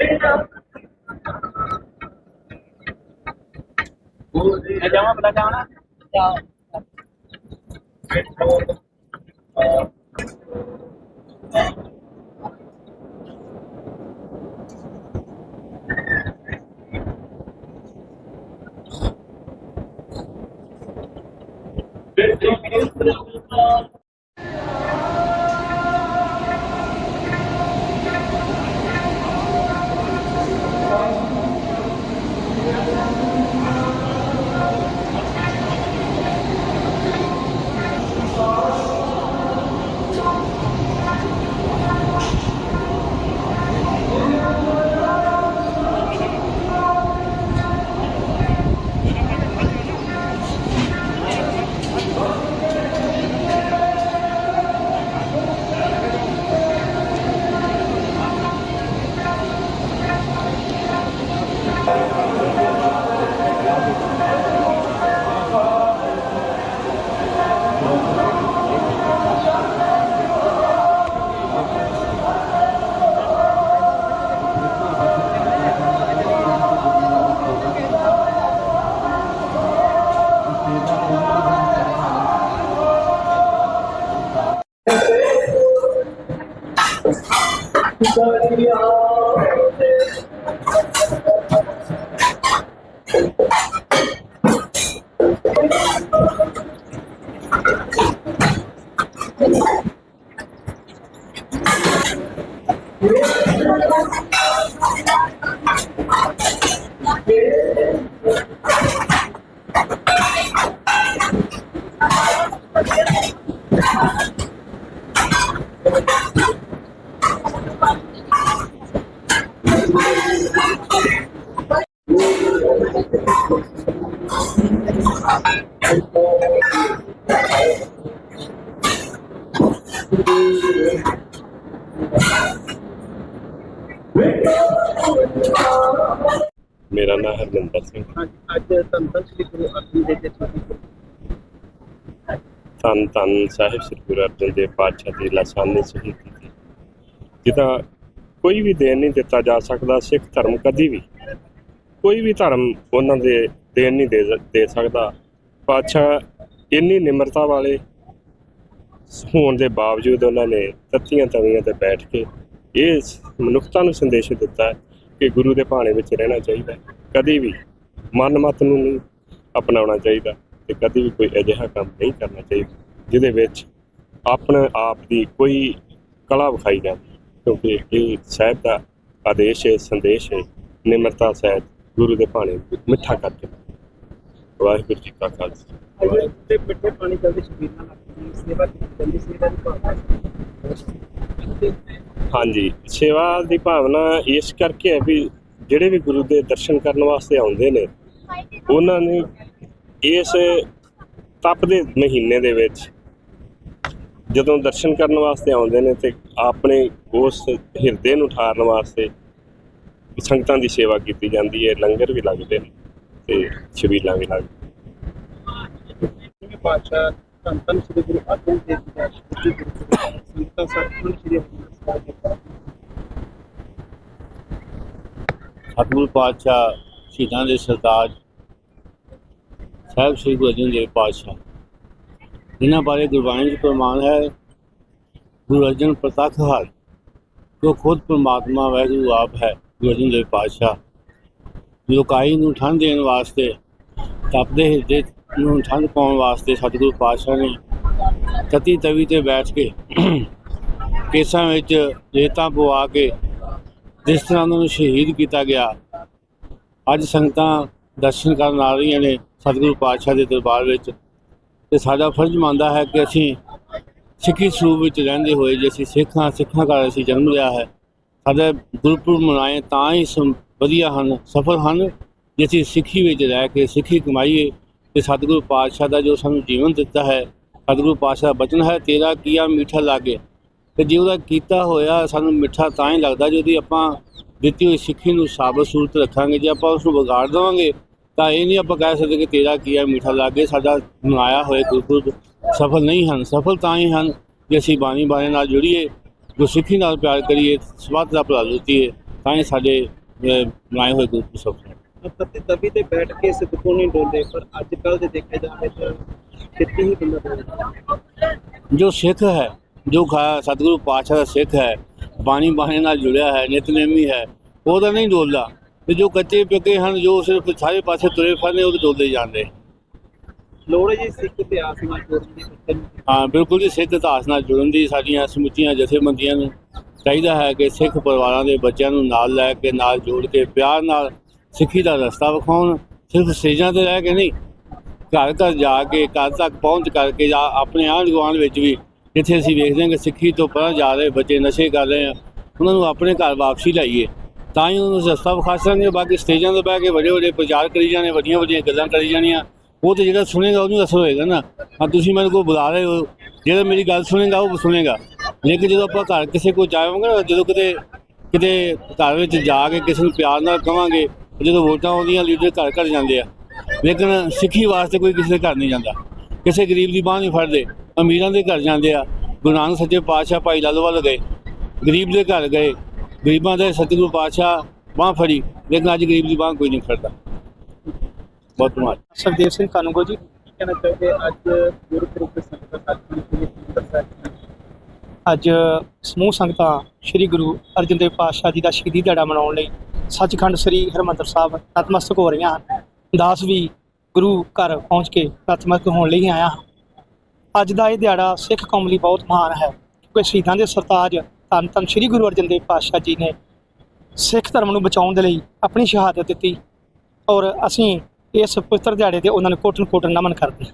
ਮੈਂ ਜਾਵਾਂ ਪਤਾ ਜਾਣਾ ਮੇਰਾ ਨਾਮ ਹਰਮਿੰਦਰ ਸਿੰਘ। ਅੱਜ ਤੰਤਰ ਸ੍ਰੀ ਗੁਰੂ ਅਰਜਨ ਦੇਵ ਜੀ ਦੀ ਧੰਨ ਧੰਨ ਸਾਹਿਬ ਸ੍ਰੀ ਗੁਰੂ ਅਰਜਨ ਦੇਵ ਪਾਤਸ਼ਾਹ ਦੀ ਲਾਸਾਨੀ ਸ਼ਹੀਦੀ ਦੀ। ਜਿਹਦਾ ਕੋਈ ਵੀ ਦੇਣ ਨਹੀਂ ਦਿੱਤਾ ਜਾ ਸਕਦਾ ਸਿੱਖ ਧਰਮ ਕਦੀ ਵੀ। ਕੋਈ ਵੀ ਧਰਮ ਉਹਨਾਂ ਦੇ ਦੇਣ ਨਹੀਂ ਦੇ ਸਕਦਾ। ਪਾਤਸ਼ਾਹ ਇੰਨੀ ਨਿਮਰਤਾ ਵਾਲੇ ਹੋਣ ਦੇ ਬਾਵਜੂਦ ਉਹਨਾਂ ਨੇ ਤੱਤੀਆਂ ਤਵੀਆਂ ਤੇ ਬੈਠ ਕੇ ਇਹ ਮਨੁੱਖਤਾ ਨੂੰ ਸੰਦੇਸ਼ ਦਿੱਤਾ ਕਿ ਗੁਰੂ ਦੇ ਭਾਣੇ ਵਿੱਚ ਰਹਿਣਾ ਚਾਹੀਦਾ ਹੈ। ਕਦੀ ਵੀ ਮਨ ਮਤ ਨੂੰ ਨਹੀਂ ਅਪਣਾਉਣਾ ਚਾਹੀਦਾ ਤੇ ਕਦੀ ਵੀ ਕੋਈ ਅਜਿਹਾ ਕੰਮ ਨਹੀਂ ਕਰਨਾ ਚਾਹੀਦਾ ਜਿਹਦੇ ਵਿੱਚ ਆਪਣੇ ਆਪ ਦੀ ਕੋਈ ਕਲਾ ਵਿਖਾਈ ਜਾਂਦੀ ਕਿਉਂਕਿ ਇਹ ਸਾਹਿਬ ਦਾ ਆਦੇਸ਼ ਹੈ ਸੰਦੇਸ਼ ਹੈ ਨਿਮਰਤਾ ਸਹਿਤ ਗੁਰੂ ਦੇ ਭਾਣੇ ਮਿੱਠਾ ਕਰਕੇ ਵਾਹਿਗੁਰੂ ਜੀ ਕਾ ਖਾਲਸਾ। ਤੇ ਮਿੱਠੇ ਪਾਣੀ ਜਲਦੀ ਸ਼ਬੀਰ ਨਾਲ ਸੇਵਾ ਕੀਤੀ ਜਾਂਦੀ ਸੇਵਾ ਦੀ ਭਾਵਨਾ ਹਾਂਜੀ ਸੇਵਾ ਦੀ ਭਾਵਨਾ ਇਸ ਕਰਕੇ ਹੈ ਵੀ ਜਿਹੜੇ ਵੀ ਗੁਰੂ ਦੇ ਦਰਸ਼ਨ ਕਰਨ ਵਾਸਤੇ ਆਉਂਦੇ ਨੇ, ਉਹਨਾਂ ਨੇ ਇਸ ਤਪ ਦੇ ਮਹੀਨੇ ਦੇ ਵਿੱਚ ਜਦੋਂ ਦਰਸ਼ਨ ਕਰਨ ਵਾਸਤੇ ਆਉਂਦੇ ਨੇ ਤੇ ਆਪਣੇ ਉਸ ਹਿਰਦੇ ਨੂੰ ਠਾਰਨ ਵਾਸਤੇ ਸੰਗਤਾਂ ਦੀ ਸੇਵਾ ਕੀਤੀ ਜਾਂਦੀ ਹੈ, ਲੰਗਰ ਵੀ ਲੱਗਦੇ ਨੇ ਤੇ ਛਬੀਲਾਂ ਵੀ ਲੱਗਦੀਆਂ ਜਿਵੇਂ ਬਾਦਸ਼ਾਹ ਧੰਨ ਸ੍ਰੀ ਗੁਰੂ ਅਰਜਨ ਦੇਵ ਜੀ ਦਾ ਸ਼ਹੀਦੀ ਸਤਿਗੁਰੂ ਸ੍ਰੀ ਅਕਾਲ ਸਾਹਿਬ ਜੀ ਦਾ ਸਤਿਗੁਰੂ ਪਾਤਸ਼ਾਹ ਸ਼ਹੀਦਾਂ ਦੇ ਸਰਤਾਜ ਸਾਹਿਬ ਸ੍ਰੀ ਗੁਰੂ ਅਰਜਨ ਦੇਵ ਪਾਤਸ਼ਾਹ। ਜਿਨ੍ਹਾਂ ਬਾਰੇ ਗੁਰਬਾਣੀ ਵਿੱਚ ਪ੍ਰਮਾਣ ਹੈ, ਗੁਰੂ ਅਰਜਨ ਪ੍ਰਤੱਖ ਹਰ ਜੋ ਖੁਦ ਪ੍ਰਮਾਤਮਾ ਵਾਹਿਗੁਰੂ ਆਪ ਹੈ, ਗੁਰੂ ਅਰਜਨ ਦੇਵ ਪਾਤਸ਼ਾਹ। ਲੋਕਾਈ ਨੂੰ ਠੰਡ ਦੇਣ ਵਾਸਤੇ, ਤਪਦੇ ਹਿਰਦੇ ਨੂੰ ਠੰਡ ਪਾਉਣ ਵਾਸਤੇ ਸਤਿਗੁਰੂ ਪਾਤਸ਼ਾਹ ਨੇ ਤਤੀ ਤਵੀ ਤੇ ਬੈਠ ਕੇ ਕੇਸਾਂ ਵਿੱਚ ਰੇਤਾਂ ਪਵਾ ਕੇ ਜਿਸ ਤਰ੍ਹਾਂ ਉਹਨਾਂ ਨੂੰ ਸ਼ਹੀਦ ਕੀਤਾ ਗਿਆ, ਅੱਜ ਸੰਗਤਾਂ ਦਰਸ਼ਨ ਕਰਨ ਆ ਰਹੀਆਂ ਨੇ ਸਤਿਗੁਰੂ ਪਾਤਸ਼ਾਹ ਦੇ ਦਰਬਾਰ ਵਿੱਚ। ਤੇ ਸਾਡਾ ਫਰਜ਼ ਮੰਨਦਾ ਹੈ ਕਿ ਅਸੀਂ ਸਿੱਖੀ ਸਰੂਪ ਵਿੱਚ ਰਹਿੰਦੇ ਹੋਏ ਜੇ ਅਸੀਂ ਸਿੱਖਾਂ ਸਿੱਖਾਂ ਘਰ ਅਸੀਂ ਜਨਮ ਲਿਆ ਹੈ, ਸਾਡੇ ਗੁਰਪੁਰਬ ਮਨਾਏ ਤਾਂ ਹੀ ਸਮ- ਵਧੀਆ ਹਨ, ਸਫਲ ਹਨ। ਜੇ ਅਸੀਂ ਸਿੱਖੀ ਵਿੱਚ ਰਹਿ ਕੇ ਸਿੱਖੀ ਕਮਾਈਏ, ਤੇ ਸਤਿਗੁਰੂ ਪਾਤਸ਼ਾਹ ਦਾ ਜੋ ਸਾਨੂੰ ਜੀਵਨ ਦਿੱਤਾ ਹੈ, ਸਤਿਗੁਰੂ ਪਾਤਸ਼ਾਹ ਦਾ ਬਚਨ ਹੈ, ਤੇਰਾ ਕੀਆ ਮੀਠਾ ਲਾਗੇ। ਤੇ ਜੇ ਉਹਦਾ ਕੀਤਾ ਹੋਇਆ ਸਾਨੂੰ ਮਿੱਠਾ ਤਾਂ ਹੀ ਲੱਗਦਾ ਜੇ ਉਹਦੀ ਆਪਾਂ ਦਿੱਤੀ ਹੋਈ ਸਿੱਖੀ ਨੂੰ ਸਾਬਤ ਸੂਰਤ ਰੱਖਾਂਗੇ ਜੇ ਆਪਾਂ ਉਸ ਨੂੰ ਵਿਗਾੜ ਦੇਵਾਂਗੇ ਤਾਂ ਇਹ ਨਹੀਂ ਆਪਾਂ ਕਹਿ ਸਕਦੇ ਕਿ ਤੇਰਾ ਕੀਆ ਮੀਠਾ ਲੱਗੇ ਸਾਡਾ ਮਨਾਇਆ ਹੋਏ ਗੁਰਪੁਰਬ ਸਫਲ ਨਹੀਂ ਹਨ। ਸਫਲ ਤਾਂ ਹੀ ਹਨ ਜੇ ਅਸੀਂ ਬਾਣੀ ਬਾਣੇ ਨਾਲ ਜੁੜੀਏ ਜੋ ਸਿੱਖੀ ਨਾਲ ਪਿਆਰ ਕਰੀਏ ਸਵਾਦ ਦਾ ਭਲਾ ਲੁੱਟੀਏ ਤਾਂ ਹੀ ਸਾਡੇ ਬਣਾਏ ਹੋਏ ਗੁਰਪੁਰਬ ਸਫਲ ਤਤੀ ਤਵੀ ਤੇ ਬੈਠ ਕੇ ਸਿੱਧੂ ਨਹੀਂ ਡੋਲੇ ਪਰ ਅੱਜ ਕੱਲ ਦੇ ਦੇਖੇ ਜਾਵੇ ਤਾਂ ਕਿਤੇ ਹੀ ਬੰਦਾ ਜੋ ਸਿੱਖ ਹੈ ਜੋ ਖਾ ਸਤਿਗੁਰੂ ਪਾਤਸ਼ਾਹ ਦਾ ਸਿੱਖ ਹੈ ਬਾਣੀ ਬਾਣੀ ਨਾਲ ਜੁੜਿਆ ਹੈ ਨਿਤਨੇਮੀ ਹੈ ਉਹ ਤਾਂ ਨਹੀਂ ਡੋਲਦਾ। ਤੇ ਜੋ ਕੱਚੇ ਪੱਕੇ ਹਨ ਜੋ ਸਿਰਫ ਸਾਰੇ ਪਾਸੇ ਤੁਰੇ ਫਿਰਦੇ ਉਹ ਡੋਲਦੇ ਜਾਂਦੇ। ਲੋੜ ਹੈ ਜੀ ਸਿੱਖ ਇਤਿਹਾਸ ਨਾਲ ਜੋੜਨ ਦੀ ਹਾਂ। ਬਿਲਕੁਲ ਜੀ ਸਿੱਖ ਇਤਿਹਾਸ ਨਾਲ ਜੁੜਨ ਦੀ ਸਾਡੀਆਂ ਸਮੁੱਚੀਆਂ ਜਥੇਬੰਦੀਆਂ ਨੂੰ ਚਾਹੀਦਾ ਹੈ ਕਿ ਸਿੱਖ ਪਰਿਵਾਰਾਂ ਦੇ ਬੱਚਿਆਂ ਨੂੰ ਨਾਲ ਲੈ ਕੇ ਨਾਲ ਜੋੜ ਕੇ ਪਿਆਰ ਨਾਲ ਸਿੱਖੀ ਦਾ ਰਸਤਾ ਵਿਖਾਉਣ। ਸਿਰਫ ਸਟੇਜਾਂ ਤੇ ਰਹਿ ਕੇ ਨਹੀਂ ਘਰ ਘਰ ਜਾ ਕੇ ਘਰ ਤੱਕ ਪਹੁੰਚ ਕਰਕੇ ਜਾਂ ਆਪਣੇ ਆਂਢ ਗੁਆਂਢ ਵਿੱਚ ਵੀ ਜਿੱਥੇ ਅਸੀਂ ਵੇਖਦੇ ਹਾਂ ਕਿ ਸਿੱਖੀ ਤੋਂ ਪਰਾਂ ਜਾ ਰਹੇ ਬੱਚੇ ਨਸ਼ੇ ਕਰ ਰਹੇ ਆ, ਉਹਨਾਂ ਨੂੰ ਆਪਣੇ ਘਰ ਵਾਪਸੀ ਲਾਈਏ। ਤਾਂ ਹੀ ਉਹਨੂੰ ਰਸਤਾ ਵਿਖਾ ਸਕਾਂਗੇ ਬਾਕੀ ਸਟੇਜਾਂ ਤੇ ਬਹਿ ਕੇ ਵੱਡੇ ਵੱਡੇ ਪ੍ਰਚਾਰ ਕਰੀ ਜਾਣੇ ਵੱਡੀਆਂ ਵੱਡੀਆਂ ਗੱਲਾਂ ਕਰੀ ਜਾਣੀਆਂ ਉਹ ਤੇ ਜਿਹੜਾ ਸੁਣੇਗਾ, ਉਹਨੂੰ ਅਸਰ ਹੋਏਗਾ ਨਾ। ਹਾਂ, ਤੁਸੀਂ ਮੈਨੂੰ ਕੋਈ ਬੁਲਾ ਰਹੇ ਹੋ। ਜਿਹੜਾ ਮੇਰੀ ਗੱਲ ਸੁਣੇਗਾ, ਉਹ ਸੁਣੇਗਾ। ਲੇਕਿਨ ਜਦੋਂ ਆਪਾਂ ਘਰ ਕਿਸੇ ਕੋਲ ਜਾਵਾਂਗੇ ਨਾ, ਜਦੋਂ ਕਿਤੇ ਕਿਤੇ ਘਰ ਵਿੱਚ ਜਾ ਕੇ ਕਿਸੇ ਨੂੰ ਪਿਆਰ ਨਾਲ ਕਵਾਂਗੇ, ਜਦੋਂ ਵੋਟਾਂ ਆਉਂਦੀਆਂ, ਲੀਡਰ ਘਰ ਘਰ ਜਾਂਦੇ ਆ। ਲੇਕਿਨ ਸਿੱਖੀ ਵਾਸਤੇ ਕੋਈ ਕਿਸੇ ਦੇ ਘਰ ਨਹੀਂ ਜਾਂਦਾ। ਕਿਸੇ ਗਰੀਬ ਦੀ ਬਾਂਹ ਨਹੀਂ ਫੜਦੇ ਅਮੀਰਾਂ ਦੇ ਘਰ ਜਾਂਦੇ ਆ ਗੁਰੂ ਨਾਨਕ ਸੱਚੇ ਪਾਤਸ਼ਾਹ ਭਾਈ ਲਾਲੋ ਵੱਲ ਗਏ ਗਰੀਬ ਦੇ ਘਰ ਗਏ ਗਰੀਬਾਂ ਦੇ ਸਤਿਗੁਰੂ ਪਾਤਸ਼ਾਹ ਬਾਂਹ ਫੜੀ ਲੇਕਿਨ ਅੱਜ ਗਰੀਬ ਦੀ ਬਾਂਹ ਕੋਈ ਨਹੀਂ ਫੜਦਾ। ਬਹੁਤ ਧੰਨਵਾਦ। ਸਰਦੇਵ ਸਿੰਘ ਕਾਨੂੰਗੋ ਜੀ ਕੀ ਕਹਿਣਾ ਚਾਹੋਗੇ? ਅੱਜ ਗੁਰਪੁਰਬ ਦੇ ਸੰਗਤ ਸਾਥੀ ਜੀ ਸਾਹਿਬ ਅੱਜ ਸਮੂਹ ਸੰਗਤਾਂ ਸ੍ਰੀ ਗੁਰੂ ਅਰਜਨ ਦੇਵ ਪਾਤਸ਼ਾਹ ਜੀ ਦਾ ਸ਼ਹੀਦੀ ਦਿਹਾੜਾ ਮਨਾਉਣ ਲਈ ਸੱਚਖੰਡ ਸ੍ਰੀ ਹਰਿਮੰਦਰ ਸਾਹਿਬ ਨਤਮਸਤਕ ਹੋ ਰਹੀਆਂ ਹਨ। ਦਾਸ ਵੀ ਗੁਰੂ ਘਰ ਪਹੁੰਚ ਕੇ ਨਤਮਸਤਕ ਹੋਣ ਲਈ ਆਇਆ ਹਾਂ। ਅੱਜ ਦਾ ਇਹ ਦਿਹਾੜਾ ਸਿੱਖ ਕੌਮ ਲਈ ਬਹੁਤ ਮਹਾਨ ਹੈ, ਕਿਉਂਕਿ ਸ਼ਹੀਦਾਂ ਦੇ ਸਰਤਾਜ ਧੰਨ ਧੰਨ ਸ੍ਰੀ ਗੁਰੂ ਅਰਜਨ ਦੇਵ ਪਾਤਸ਼ਾਹ ਜੀ ਨੇ ਸਿੱਖ ਧਰਮ ਨੂੰ ਬਚਾਉਣ ਦੇ ਲਈ ਆਪਣੀ ਸ਼ਹਾਦਤ ਦਿੱਤੀ ਔਰ ਅਸੀਂ ਇਸ ਪਵਿੱਤਰ ਦਿਹਾੜੇ ਤੇ ਉਹਨਾਂ ਨੂੰ ਕੋਟਨ ਕੋਟਨ ਨਮਨ ਕਰਦੇ ਹਾਂ।